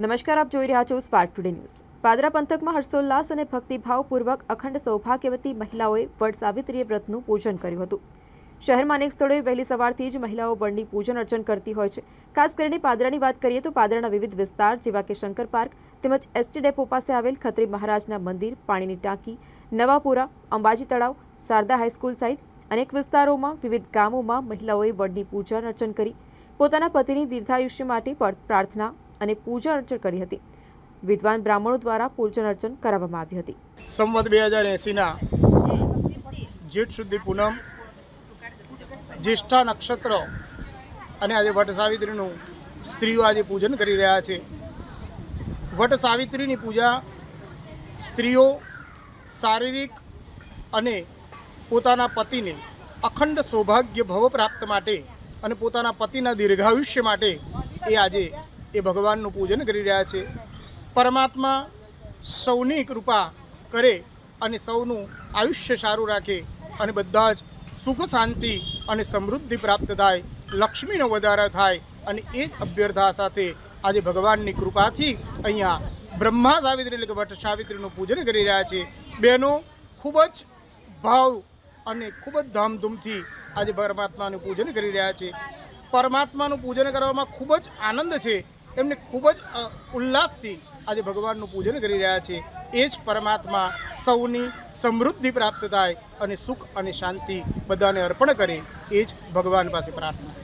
નમસ્કાર, આપ જોઈ રહ્યા છો સ્પાર્ક ટુડે ન્યૂઝ પાદરા પંથકમાં હર્ષોલ્લાસ અને ભક્તિભાવપૂર્વક અખંડ સૌભાગ્યવતી મહિલાઓએ વડ સાવિત્રી વ્રતનું પૂજન કર્યું હતું. શહેરમાં અનેક સ્થળોએ વહેલી સવારથી જ મહિલાઓ વડની પૂજન અર્ચન કરતી હોય છે. ખાસ કરીને પાદરાની વાત કરીએ તો પાદરાના વિવિધ વિસ્તાર જેવા કે શંકર પાર્ક તેમજ એસટી ડેપો પાસે આવેલ ખત્રી મહારાજના મંદિર, પાણીની ટાંકી, નવાપુરા, અંબાજી તળાવ, શારદા હાઈસ્કૂલ સહિત અનેક વિસ્તારોમાં વિવિધ ગામોમાં મહિલાઓએ વડની પૂજન અર્ચન કરી. પોતાના પતિની દીર્ઘાયુષ્ય માટે પ્રાર્થના અને પૂજા અર્ચન કરી હતી. વિદ્વાન બ્રાહ્મણો દ્વારા પૂજન અર્ચન કરાવવામાં આવી હતી. સંવત બે હજાર એંસીના જેઠ સુધી પૂનમ, જ્યેષ્ઠા નક્ષત્ર અને આજે વટ સાવિત્રીનું સ્ત્રીઓ આજે પૂજન કરી રહ્યા છે. વટ સાવિત્રીની પૂજા સ્ત્રીઓ શારીરિક અને પોતાના પતિને અખંડ સૌભાગ્ય ભવ પ્રાપ્ત માટે અને પોતાના પતિના દીર્ઘાયુષ્ય માટે એ આજે એ ભગવાનનું પૂજન કરી રહ્યા છે. પરમાત્મા સૌની કૃપા કરે અને સૌનું આયુષ્ય સારું રાખે અને બધા જ સુખ, શાંતિ અને સમૃદ્ધિ પ્રાપ્ત થાય, લક્ષ્મીનો વધારો થાય અને એ જ અભ્યર્થા સાથે આજે ભગવાનની કૃપાથી અહીંયા બ્રહ્મા સાવિત્રી એટલે કે વટ સાવિત્રીનું પૂજન કરી રહ્યા છે. બહેનો, ખૂબ જ ભાવ અને ખૂબ જ ધામધૂમથી આજે પરમાત્માનું પૂજન કરી રહ્યા છે. પરમાત્માનું પૂજન કરવામાં ખૂબ જ આનંદ છે. એમને ખૂબ જ ઉલ્લાસથી આજે ભગવાનનું પૂજન કરી રહ્યા છે. એ જ પરમાત્મા સૌની સમૃદ્ધિ પ્રાપ્ત થાય અને સુખ અને શાંતિ બધાને અર્પણ કરે, એ જ ભગવાન પાસે પ્રાર્થના.